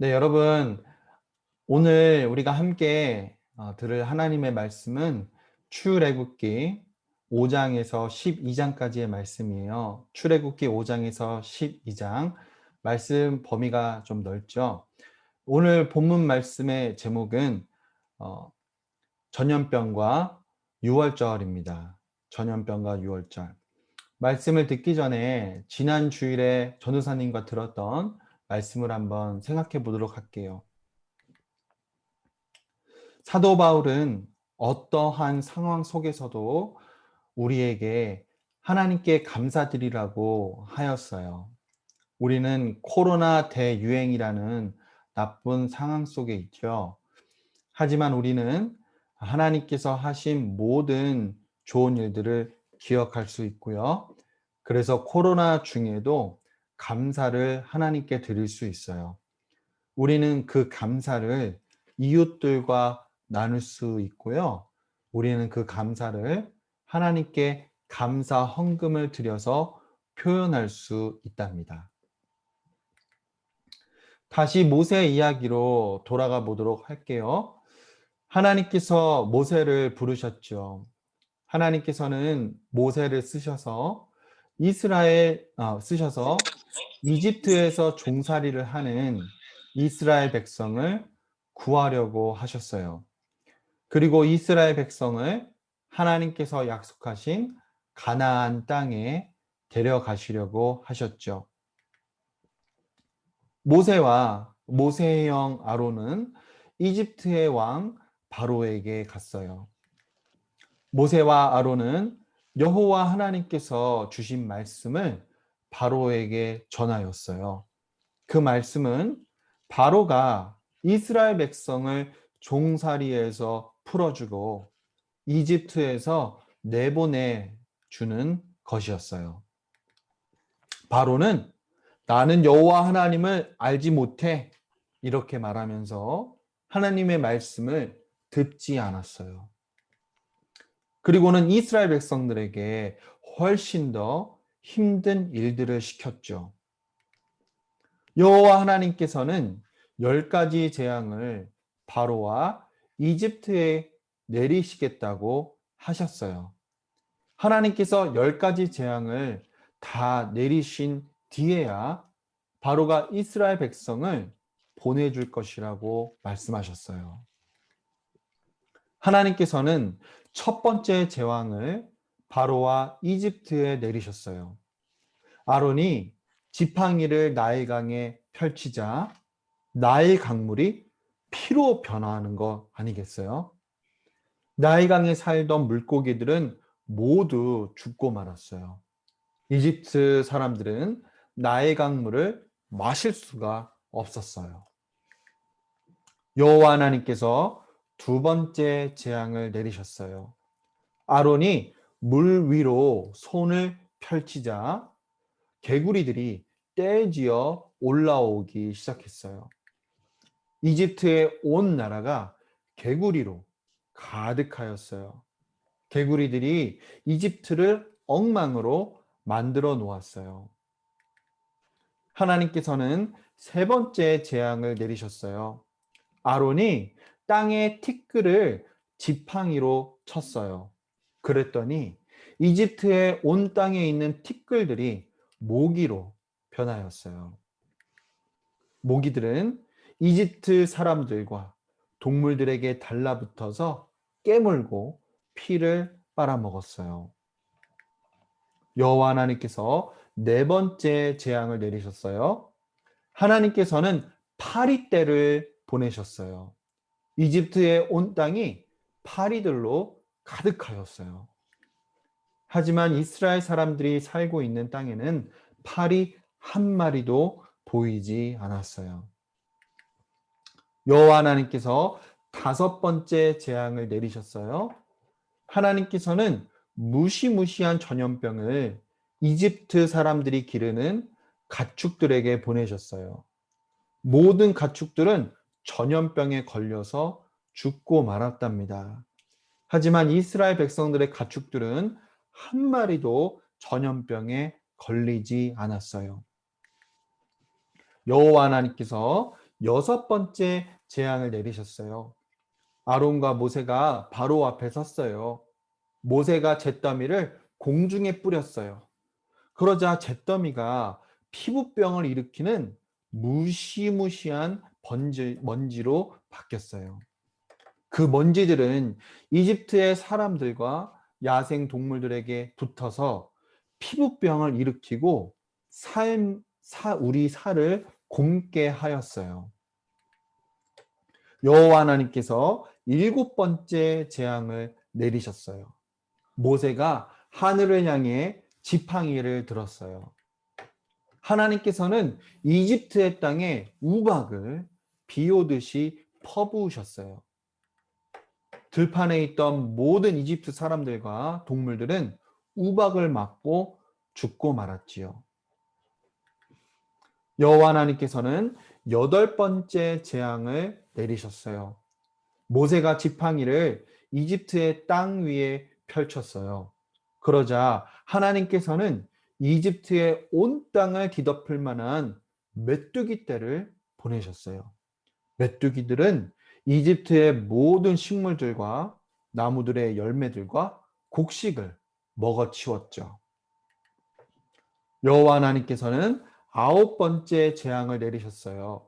네, 여러분, 오늘 우리가 함께 어, 들을 하나님의 말씀은 출애굽기 5장에서 12장까지의 말씀이에요. 출애굽기 5장에서 12장 말씀 범위가 좀 넓죠. 오늘 본문 말씀의 제목은 어, 전염병과 유월절입니다. 전염병과 유월절. 말씀을 듣기 전에 지난 주일에 전우사님과 들었던 말씀을 한번 생각해 보도록 할게요. 사도 바울은 어떠한 상황 속에서도 우리에게 하나님께 감사드리라고 하였어요. 우리는 코로나 대유행이라는 나쁜 상황 속에 있죠. 하지만 우리는 하나님께서 하신 모든 좋은 일들을 기억할 수 있고요. 그래서 코로나 중에도 감사를 하나님께 드릴 수 있어요. 우리는 그 감사를 이웃들과 나눌 수 있고요. 우리는 그 감사를 하나님께 감사 헌금을 드려서 표현할 수 있답니다. 다시 모세 이야기로 돌아가 보도록 할게요. 하나님께서 모세를 부르셨죠. 하나님께서는 모세를 쓰셔서 이스라엘 어, 쓰셔서 이집트에서 종살이를 하는 이스라엘 백성을 구하려고 하셨어요. 그리고 이스라엘 백성을 하나님께서 약속하신 가나안 땅에 데려가시려고 하셨죠. 모세와 모세의 형 아론은 이집트의 왕 바로에게 갔어요. 모세와 아론은 여호와 하나님께서 주신 말씀을 바로에게 전하였어요. 그 말씀은 바로가 이스라엘 백성을 종살이에서 풀어주고 이집트에서 내보내 주는 것이었어요. 바로는 나는 여호와 하나님을 알지 못해 이렇게 말하면서 하나님의 말씀을 듣지 않았어요. 그리고는 이스라엘 백성들에게 훨씬 더 힘든 일들을 시켰죠. 여호와 하나님께서는 열 가지 재앙을 바로와 이집트에 내리시겠다고 하셨어요. 하나님께서 열 가지 재앙을 다 내리신 뒤에야 바로가 이스라엘 백성을 보내줄 것이라고 말씀하셨어요. 하나님께서는 첫 번째 제왕을 바로와 이집트에 내리셨어요. 아론이 지팡이를 나일강에 펼치자 나일 강물이 피로 변화하는 거 아니겠어요? 나일강에 살던 물고기들은 모두 죽고 말았어요. 이집트 사람들은 나일강 물을 마실 수가 없었어요. 여호와 하나님께서 두 번째 재앙을 내리셨어요. 아론이 물 위로 손을 펼치자 개구리들이 떼지어 올라오기 시작했어요. 이집트의 온 나라가 개구리로 가득하였어요. 개구리들이 이집트를 엉망으로 만들어 놓았어요. 하나님께서는 세 번째 재앙을 내리셨어요. 아론이 땅에 티끌을 지팡이로 쳤어요. 그랬더니 이집트의 온 땅에 있는 티끌들이 모기로 변하였어요. 모기들은 이집트 사람들과 동물들에게 달라붙어서 깨물고 피를 빨아먹었어요. 여호와 하나님께서 네 번째 재앙을 내리셨어요. 하나님께서는 파리떼를 보내셨어요. 이집트의 온 땅이 파리들로 가득하였어요. 하지만 이스라엘 사람들이 살고 있는 땅에는 파리 한 마리도 보이지 않았어요. 여호와 하나님께서 다섯 번째 재앙을 내리셨어요. 하나님께서는 무시무시한 전염병을 이집트 사람들이 기르는 가축들에게 보내셨어요. 모든 가축들은 전염병에 걸려서 죽고 말았답니다. 하지만 이스라엘 백성들의 가축들은 한 마리도 전염병에 걸리지 않았어요. 여호와 하나님께서 여섯 번째 재앙을 내리셨어요. 아론과 모세가 바로 앞에 섰어요. 모세가 잿더미를 공중에 뿌렸어요. 그러자 잿더미가 피부병을 일으키는 무시무시한 번지, 먼지로 바뀌었어요. 그 먼지들은 이집트의 사람들과 야생 동물들에게 붙어서 피부병을 일으키고 삶, 사, 우리 살을 곰게 하였어요. 여호와 하나님께서 일곱 번째 재앙을 내리셨어요. 모세가 하늘을 향해 지팡이를 들었어요. 하나님께서는 이집트의 땅에 우박을 비 오듯이 퍼부으셨어요. 들판에 있던 모든 이집트 사람들과 동물들은 우박을 맞고 죽고 말았지요. 여호와 하나님께서는 여덟 번째 재앙을 내리셨어요. 모세가 지팡이를 이집트의 땅 위에 펼쳤어요. 그러자 하나님께서는 이집트의 온 땅을 뒤덮을 만한 메뚜기 떼를 보내셨어요. 메뚜기들은 이집트의 모든 식물들과 나무들의 열매들과 곡식을 먹어치웠죠. 여호와 하나님께서는 아홉 번째 재앙을 내리셨어요.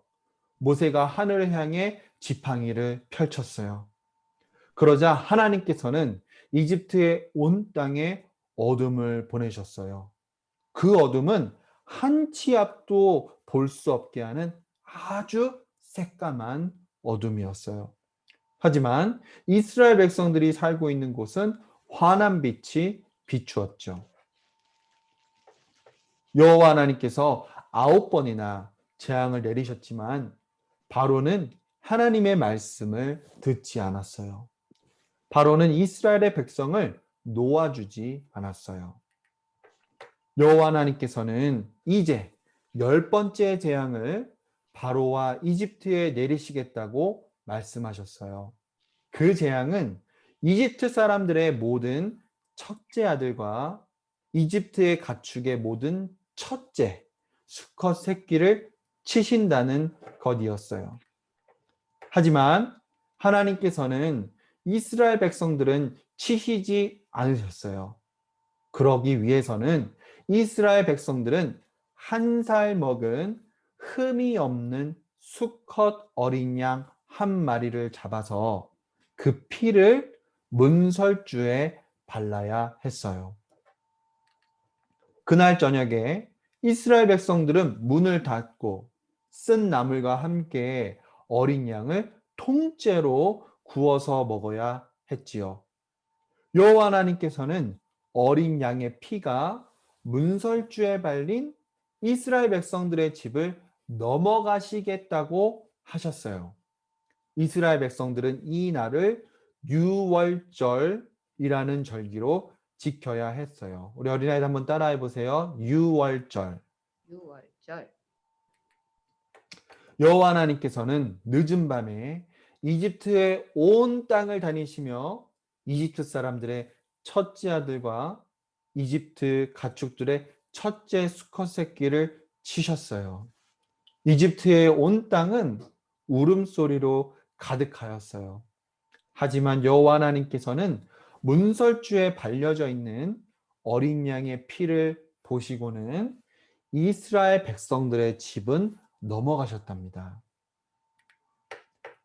모세가 하늘을 향해 지팡이를 펼쳤어요. 그러자 하나님께서는 이집트의 온 땅에 어둠을 보내셨어요. 그 어둠은 한 치 앞도 볼 수 없게 하는 아주 새까만 어둠이었어요. 하지만 이스라엘 백성들이 살고 있는 곳은 환한 빛이 비추었죠. 여호와 하나님께서 아홉 번이나 재앙을 내리셨지만 바로는 하나님의 말씀을 듣지 않았어요. 바로는 이스라엘의 백성을 놓아주지 않았어요. 여호와 하나님께서는 이제 열 번째 재앙을 바로와 이집트에 내리시겠다고 말씀하셨어요. 그 재앙은 이집트 사람들의 모든 첫째 아들과 이집트의 가축의 모든 첫째 수컷 새끼를 치신다는 것이었어요. 하지만 하나님께서는 이스라엘 백성들은 치시지 않으셨어요. 그러기 위해서는 이스라엘 백성들은 한 살 먹은 흠이 없는 수컷 어린 양 한 마리를 잡아서 그 피를 문설주에 발라야 했어요. 그날 저녁에 이스라엘 백성들은 문을 닫고 쓴 나물과 함께 어린 양을 통째로 구워서 먹어야 했지요. 여호와 하나님께서는 어린 양의 피가 문설주에 발린 이스라엘 백성들의 집을 넘어가시겠다고 하셨어요. 이스라엘 백성들은 이 날을 유월절이라는 절기로 지켜야 했어요. 우리 어린아이들 한번 따라해 보세요. 유월절. 유월절 여호와 하나님께서는 늦은 밤에 이집트의 온 땅을 다니시며 이집트 사람들의 첫째 아들과 이집트 가축들의 첫째 수컷 새끼를 치셨어요. 이집트의 온 땅은 울음소리로 가득하였어요. 하지만 여호와 하나님께서는 문설주에 발려져 있는 어린 양의 피를 보시고는 이스라엘 백성들의 집은 넘어가셨답니다.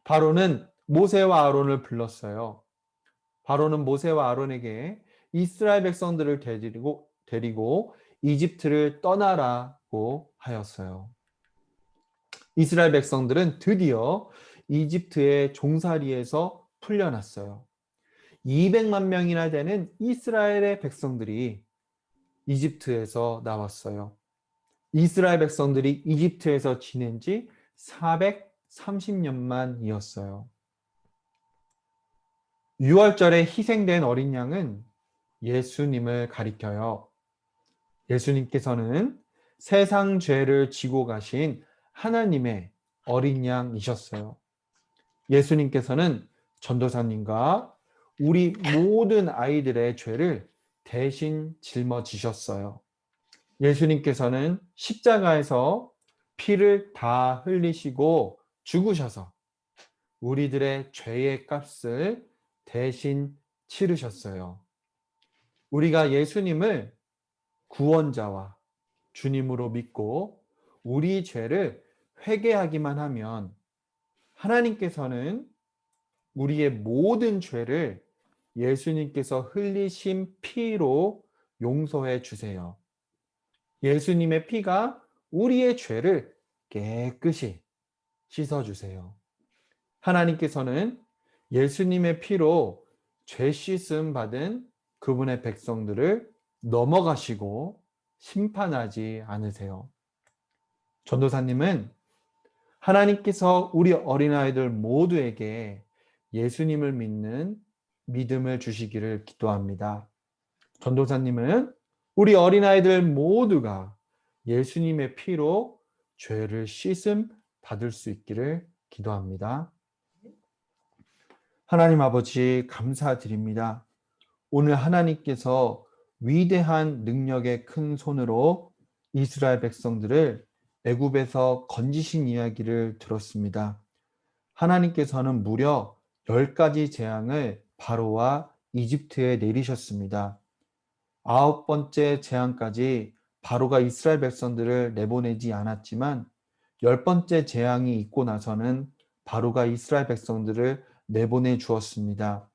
바로는 모세와 아론을 불렀어요. 바로는 모세와 아론에게 이스라엘 백성들을 데리고, 데리고 이집트를 떠나라고 하였어요. 이스라엘 백성들은 드디어 이집트의 종살이에서 풀려났어요. 200만 명이나 되는 이스라엘의 백성들이 이집트에서 나왔어요. 이스라엘 백성들이 이집트에서 지낸 지 430년만이었어요. 6월절에 희생된 어린 양은 예수님을 가리켜요. 예수님께서는 세상 죄를 지고 가신 하나님의 어린 양이셨어요. 예수님께서는 전도사님과 우리 모든 아이들의 죄를 대신 짊어지셨어요. 예수님께서는 십자가에서 피를 다 흘리시고 죽으셔서 우리들의 죄의 값을 대신 치르셨어요. 우리가 예수님을 구원자와 주님으로 믿고 우리 죄를 회개하기만 하면 하나님께서는 우리의 모든 죄를 예수님께서 흘리신 피로 용서해 주세요. 예수님의 피가 우리의 죄를 깨끗이 씻어 주세요. 하나님께서는 예수님의 피로 죄 씻음 받은 그분의 백성들을 넘어가시고 심판하지 않으세요. 전도사님은 하나님께서 우리 어린아이들 모두에게 예수님을 믿는 믿음을 주시기를 기도합니다. 전도사님은 우리 어린아이들 모두가 예수님의 피로 죄를 씻음 받을 수 있기를 기도합니다. 하나님 아버지 감사드립니다. 오늘 하나님께서 위대한 능력의 큰 손으로 이스라엘 백성들을 애굽에서 건지신 이야기를 들었습니다. 하나님께서는 무려 10가지 재앙을 바로와 이집트에 내리셨습니다. 아홉 번째 재앙까지 바로가 이스라엘 백성들을 내보내지 않았지만 열 번째 재앙이 있고 나서는 바로가 이스라엘 백성들을 내보내 주었습니다.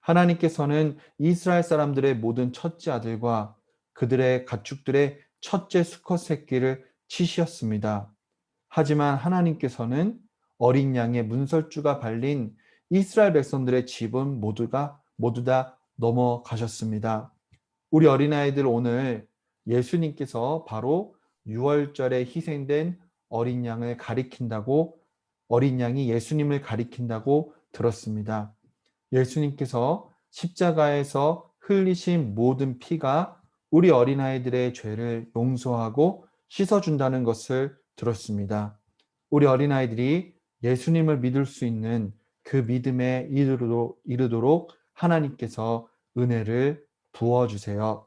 하나님께서는 이스라엘 사람들의 모든 첫째 아들과 그들의 가축들의 첫째 수컷 새끼를 치셨습니다. 하지만 하나님께서는 어린 양의 문설주가 발린 이스라엘 백성들의 집은 모두가 모두 다 넘어가셨습니다. 우리 어린아이들 오늘 예수님께서 바로 6월절에 희생된 어린 양을 가리킨다고 어린 양이 예수님을 가리킨다고 들었습니다. 예수님께서 십자가에서 흘리신 모든 피가 우리 어린아이들의 죄를 용서하고 씻어준다는 것을 들었습니다. 우리 어린아이들이 예수님을 믿을 수 있는 그 믿음에 이르도록 하나님께서 은혜를 부어주세요.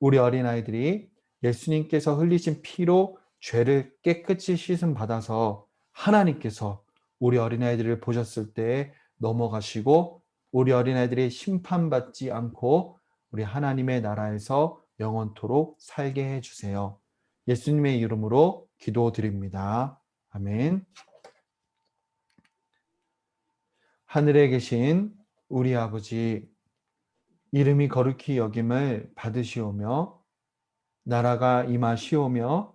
우리 어린아이들이 예수님께서 흘리신 피로 죄를 깨끗이 씻음 받아서 하나님께서 우리 어린아이들을 보셨을 때 넘어가시고 우리 어린아이들이 심판받지 않고 우리 하나님의 나라에서 영원토록 살게 해주세요. 예수님의 이름으로 기도드립니다. 아멘. 하늘에 계신 우리 아버지, 이름이 거룩히 여김을 받으시오며, 나라가 임하시오며,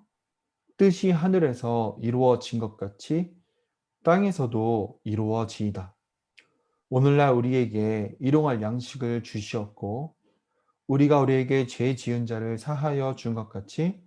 뜻이 하늘에서 이루어진 것 같이 땅에서도 이루어지이다. 오늘날 우리에게 일용할 양식을 주시었고, 우리가 우리에게 죄 지은 자를 사하여 준 것 같이